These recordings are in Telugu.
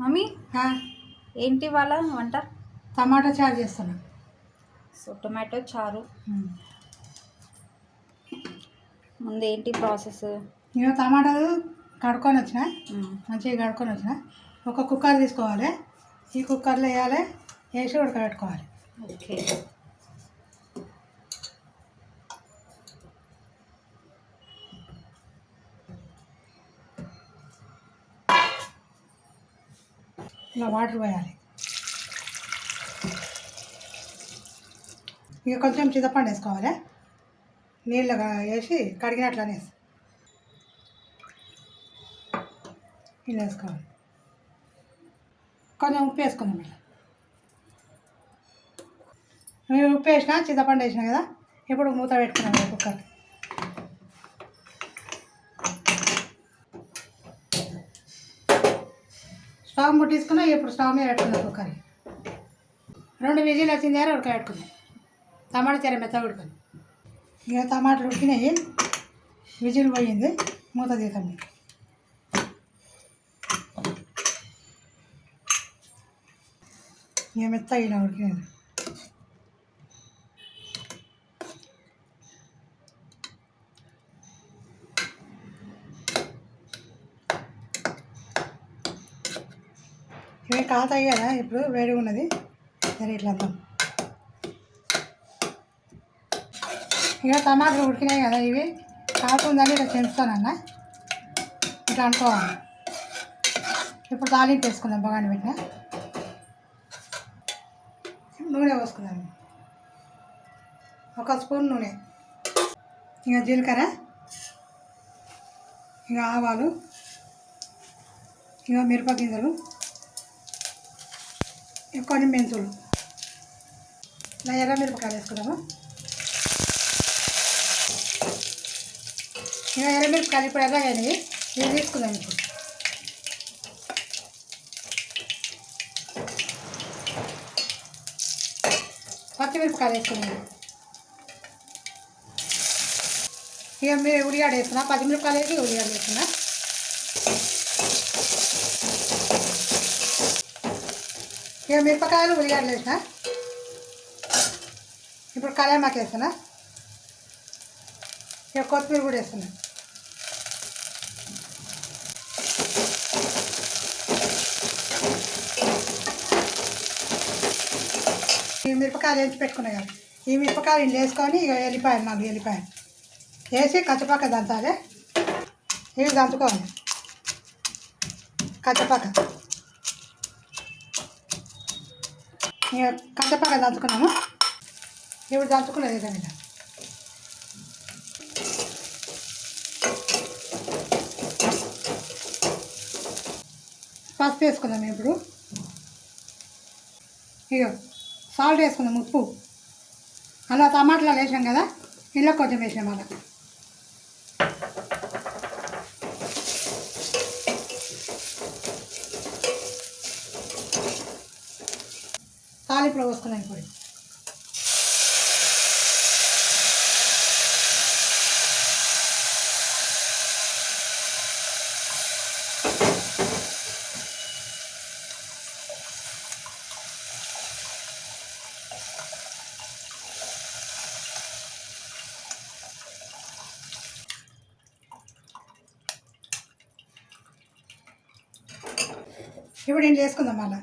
మమ్మీ? ఏంటి వాళ్ళ వంట? టమాటా చారు చేస్తున్నా. సో టొమాటో చారు. ముందు ఏంటి ప్రాసెస్? ఇక టమాటాలు కడుక్కొని వచ్చిన. మంచిగా కడుక్కొని వచ్చిన. ఒక కుక్కర్ తీసుకోవాలి. ఈ కుక్కర్లో వేయాలి. వేసి ఉడకబెట్టుకోవాలి. ఓకే. ఇలా వాటర్ పోయాలి. ఇక కొంచెం చింతపండు వేసుకోవాలి. నీళ్ళు వేసి కడిగినట్లు అనేసి. ఇలా వేసుకోవాలి. కొంచెం ఉప్పు వేసుకుందాం ఇలా. ఉప్పు వేసినా చింతపండు వేసినా కదా ఇప్పుడు మూత పెట్టుకున్నాం కుక్కర్ స్టవ్ ముట్టించుకున్నా ఇప్పుడు స్టవ్ మీద పెట్టుకున్నాను కర్రీ. రెండు విజిల్ వచ్చింది అని ఉడకబెట్టుకున్నాం. టమాటా చీర మెత్తగా ఉడుకుంది. ఇక టమాటాలు ఉడికినాయి. విజిల్ పోయింది. మూత తీసాము ఇక. మెత్త ఇలా ఉడికినాయి. ఇవి కాతాయి కదా ఇప్పుడు వేడిగా ఉన్నది. సరే ఇట్లా అంతా ఇక టమాటాలు ఉడికినాయి కదా ఇవి. కాకుందని ఇట్లా చెంచుతానన్న ఇట్లా అనుకోవాలి. ఇప్పుడు తాలింపు వేసుకుందాం బగాని పెట్టిన. నూనె పోసుకుందాం. ఒక స్పూన్ నూనె. ఇక జీలకర్ర. ఇక ఆవాలు. ఇక మిరప గింజలు. కొన్ని మెంతులు. ఇలా ఎర్ర మిరపకాయలు వేసుకున్నాము ఇక ఎర్ర మిరపకాయలు ఇప్పుడు ఎర్రగానివి ఇవి తీసుకుందాం ఇప్పుడు. పచ్చిమిరపకాయలు వేసుకుందాం. ఇక మీరు ఉడియాడ వేస్తున్నా. పచ్చిమిరపకాయలు వేసి ఉడియాడ వేస్తున్నా. ఇక మిరపకాయలు ఉల్లిగడ్డలు వేసిన. ఇప్పుడు కళ్యామాకు వేస్తున్నా ఇక కొత్తిమీర కూడా వేస్తున్నా ఈ మిరపకాయలు వేసి పెట్టుకున్నా కదా. ఈ మిరపకాయలు ఇంట్లో వేసుకొని ఇక వెళ్ళిపోయాను నాలుగు వెళ్ళిపోయాను వేసి కచ్చపాక దంచాలి. ఇవి దంచుకోవాలి. కచ్చపాక. ఇక కచ్చపక్క దాచుకున్నాము ఇప్పుడు దంచుకున్నది ఇదే మీద పసుపు వేసుకుందాం ఇప్పుడు. ఇక సాల్ట్ వేసుకుందాం ఉప్పు. అలా టమాటాలు వేసాం కదా ఇంట్లో కొంచెం వేసాం అలా. తాలింపులో వస్తున్నాయి ఇప్పుడు ఇప్పుడు ఏం చేసుకుందాం మళ్ళీ?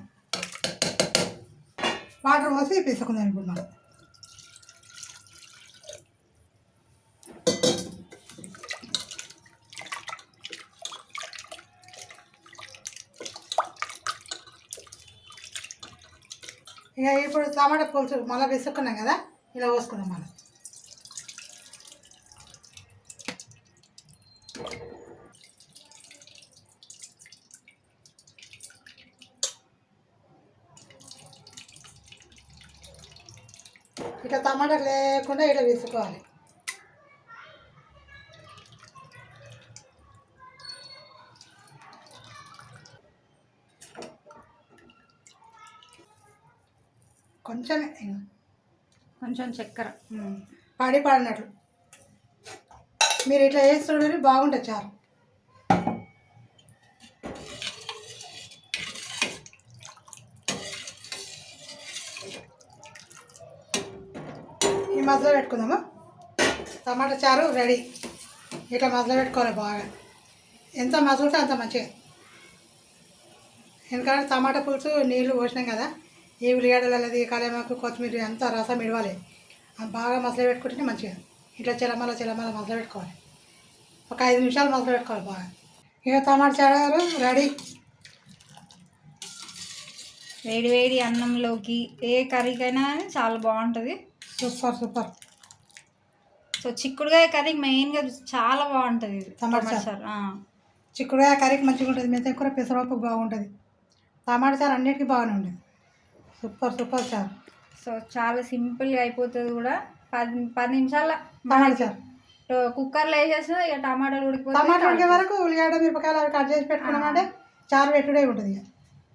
వాటర్ పోసి పిసుకుందాం ఇప్పుడు మనం ఇక ఇప్పుడు టమాటా పులుసు మళ్ళీ పిసుకున్నాం కదా ఇలా పోసుకుందాం మనం ఇట్లా టమాటా లేకుండా ఇట్లా వేసుకోవాలి. కొంచెమే ఇంక. కొంచెం చక్కెర. పడి పడినట్లు. మీరు ఇట్లా వేసి చూడండి బాగుంటుంది చారు. ఈ మధ్యలో పెట్టుకుందాము? టమాటా చారు రెడీ. ఇట్లా మధ్యలో పెట్టుకోవాలి బాగా. ఎంత మసాలా అంత మంచిగా. ఎందుకంటే టమాటా పులుసు నీళ్ళు పోసినాం కదా ఈ ఉల్లిగడ్డలు అనేది కొత్తిమీర అంతా రసం ఇడవాలి బాగా మసలు పెట్టుకుంటే మంచిగా. ఇట్లా చిలమల చిలమల మసలు పెట్టుకోవాలి. ఒక ఐదు నిమిషాలు మసలు పెట్టుకోవాలి బాగా. ఇక టమాటా చారు రెడీ. వేడి వేడి అన్నంలోకి ఏ కర్రీకైనా కానీ చాలా బాగుంటుంది. Super super. సో చిక్కుడుకాయ కర్రీ మెయిన్గా చాలా బాగుంటుంది ఇది. టమాటా ఆ. చిక్కుడుకాయ కర్రీకి మంచిగా ఉంటుంది. మెంత కూర పెసరపప్పు బాగుంటుంది. టమాటా చారు అన్నిటికీ బాగానే ఉంటుంది. సూపర్ సూపర్ చారు. సో చాలా సింపుల్గా అయిపోతుంది కూడా. పది పది నిమిషాల టమాటా చారు. కుక్కర్లో వేసేస్తే ఇక టమాటాలు టమాటా ఉడికే వరకు ఉల్లిగడ్డ మిరపకాయలు అవి కట్ చేసి పెట్టుకున్నామంటే చారు పెట్టుడే ఉంటుంది ఇక.